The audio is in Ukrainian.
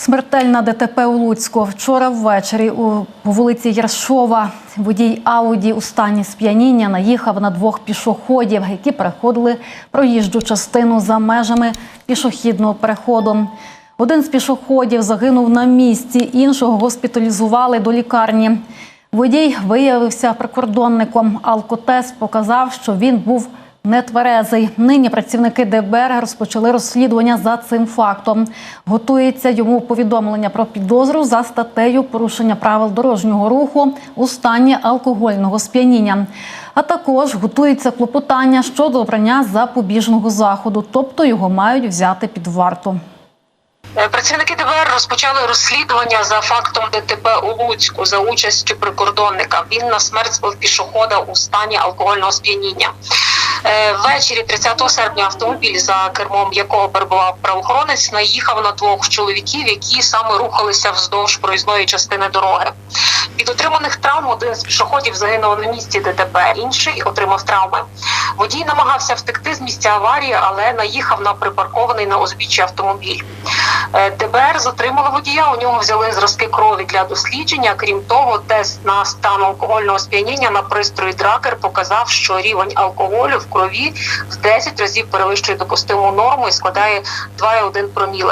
Смертельна ДТП у Луцьку. Вчора ввечері у по вулиці Яршова водій Ауді у стані сп'яніння наїхав на двох пішоходів, які переходили проїжджу частину за межами пішохідного переходу. Один з пішоходів загинув на місці, іншого госпіталізували до лікарні. Водій виявився прикордонником. Алкотест показав, що він був нетверезий. Нині працівники ДБР розпочали розслідування за цим фактом. Готується йому повідомлення про підозру за статтею порушення правил дорожнього руху у стані алкогольного сп'яніння. А також готується клопотання щодо обрання запобіжного заходу, тобто його мають взяти під варту. Е, Працівники ДБР розпочали розслідування за фактом ДТП у Луцьку за участю прикордонника. Він на смерть збив пішохода у стані алкогольного сп'яніння. Е, Ввечері 30 серпня автомобіль, за кермом якого перебував правоохоронець, наїхав на двох чоловіків, які саме рухалися вздовж проїзної частини дороги. Від отриманих травм один з пішоходів загинув на місці ДТП, інший отримав травми. Водій намагався втекти з місця аварії, але наїхав на припаркований на узбіччі автомобіль. Е, ДБР затримали водія. У нього взяли зразки крові для дослідження. Крім того, тест на стан алкогольного сп'яніння на пристрої дракер показав, що рівень алкоголю в крові в 10 разів перевищує допустиму норму і складає 2,1 проміле.